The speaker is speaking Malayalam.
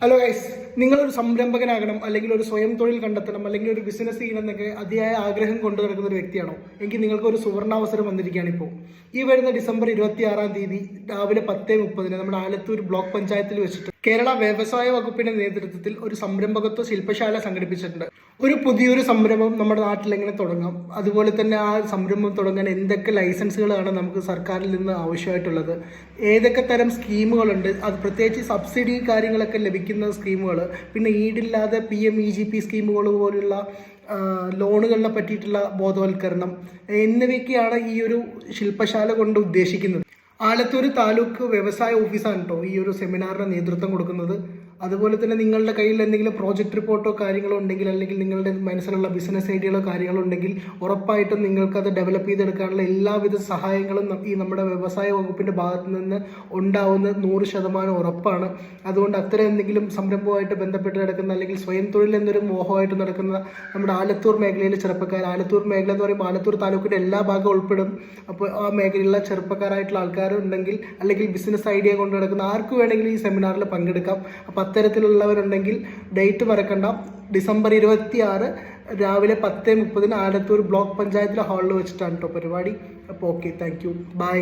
ഹലോ ഗൈസ് നിങ്ങളൊരു സംരംഭകനാകണം അല്ലെങ്കിൽ ഒരു സ്വയം തൊഴിൽ കണ്ടെത്തണം അല്ലെങ്കിൽ ഒരു ബിസിനസ് ചെയ്യണം എന്നൊക്കെ അതിയായ ആഗ്രഹം കൊണ്ടു നടക്കുന്ന ഒരു വ്യക്തിയാണോ? എങ്കിൽ നിങ്ങൾക്ക് ഒരു സുവർണാവസരം വന്നിരിക്കുകയാണ് ഇപ്പോൾ. ഈ വരുന്ന ഡിസംബർ ഇരുപത്തി ആറാം തീയതി രാവിലെ പത്തേ മുപ്പതിന് നമ്മുടെ ആലത്തൂർ ബ്ലോക്ക് പഞ്ചായത്തിൽ വെച്ചിട്ട് കേരള വ്യവസായ വകുപ്പിന്റെ നേതൃത്വത്തിൽ ഒരു സംരംഭകത്വ ശില്പശാല സംഘടിപ്പിച്ചിട്ടുണ്ട്. ഒരു പുതിയൊരു സംരംഭം നമ്മുടെ നാട്ടിൽ എങ്ങനെ തുടങ്ങാം? അതുപോലെ തന്നെ ആ സംരംഭം തുടങ്ങാൻ എന്തൊക്കെ ലൈസൻസുകളാണ് നമുക്ക് സർക്കാരിൽ നിന്ന് ആവശ്യമായിട്ടുള്ളത്? ഏതൊക്കെ തരം സ്കീമുകളുണ്ട്? അത് പ്രത്യേകിച്ച് സബ്സിഡി കാര്യങ്ങളൊക്കെ ലഭിക്കുന്ന സ്കീമുകൾ പിന്നെ ഈടില്ലാതെ P M E G P സ്കീമുകൾ പോലുള്ള ലോണുകളെ പറ്റിയിട്ടുള്ള ബോധവൽക്കരണം എന്നിവയൊക്കെയാണ് ഈ ഒരു ശില്പശാല കൊണ്ട് ഉദ്ദേശിക്കുന്നത്. ആലത്തൂർ താലൂക്ക് വ്യവസായ ഓഫീസാണ് കേട്ടോ ഈ ഒരു സെമിനാറിന് നേതൃത്വം കൊടുക്കുന്നത്. അതുപോലെ തന്നെ നിങ്ങളുടെ കയ്യിൽ എന്തെങ്കിലും പ്രോജക്റ്റ് റിപ്പോർട്ടോ കാര്യങ്ങളോ ഉണ്ടെങ്കിൽ അല്ലെങ്കിൽ നിങ്ങളുടെ മനസ്സിലുള്ള ബിസിനസ് ഐഡിയകളോ കാര്യങ്ങളോ ഉണ്ടെങ്കിൽ ഉറപ്പായിട്ടും നിങ്ങൾക്കത് ഡെവലപ്പ് ചെയ്തെടുക്കാനുള്ള എല്ലാവിധ സഹായങ്ങളും ഈ നമ്മുടെ വ്യവസായ വകുപ്പിന്റെ ഭാഗത്ത് നിന്ന് ഉണ്ടാവുന്ന നൂറ് ശതമാനം ഉറപ്പാണ്. അതുകൊണ്ട് അത്തരം എന്തെങ്കിലും സംരംഭവുമായിട്ട് ബന്ധപ്പെട്ട് നടക്കുന്ന അല്ലെങ്കിൽ സ്വയം തൊഴിൽ എന്നൊരു മോഹമായിട്ട് നടക്കുന്ന നമ്മുടെ ആലത്തൂർ മേഖലയിലെ ചെറുപ്പക്കാർ ആലത്തൂർ മേഖല എന്ന് പറയുമ്പോൾ ആലത്തൂർ താലൂക്കിന്റെ എല്ലാ ഭാഗം ഉൾപ്പെടും. അപ്പോൾ ആ മേഖലയിലുള്ള ചെറുപ്പക്കാരായിട്ടുള്ള ആൾക്കാരുണ്ടെങ്കിൽ അല്ലെങ്കിൽ ബിസിനസ് ഐഡിയ കൊണ്ട് നടക്കുന്ന ആർക്ക് വേണമെങ്കിലും ഈ സെമിനാറിൽ പങ്കെടുക്കാം. അപ്പോൾ അത്തരത്തിലുള്ളവരുണ്ടെങ്കിൽ ഡേറ്റ് മറക്കണ്ട. ഡിസംബർ ഇരുപത്തി ആറ് രാവിലെ പത്ത് മുപ്പതിന് ആലത്തൂർ ബ്ലോക്ക് പഞ്ചായത്തിലെ ഹാളിൽ വെച്ചിട്ടാണ് കേട്ടോ പരിപാടി. അപ്പോൾ ഓക്കെ താങ്ക് യു ബൈ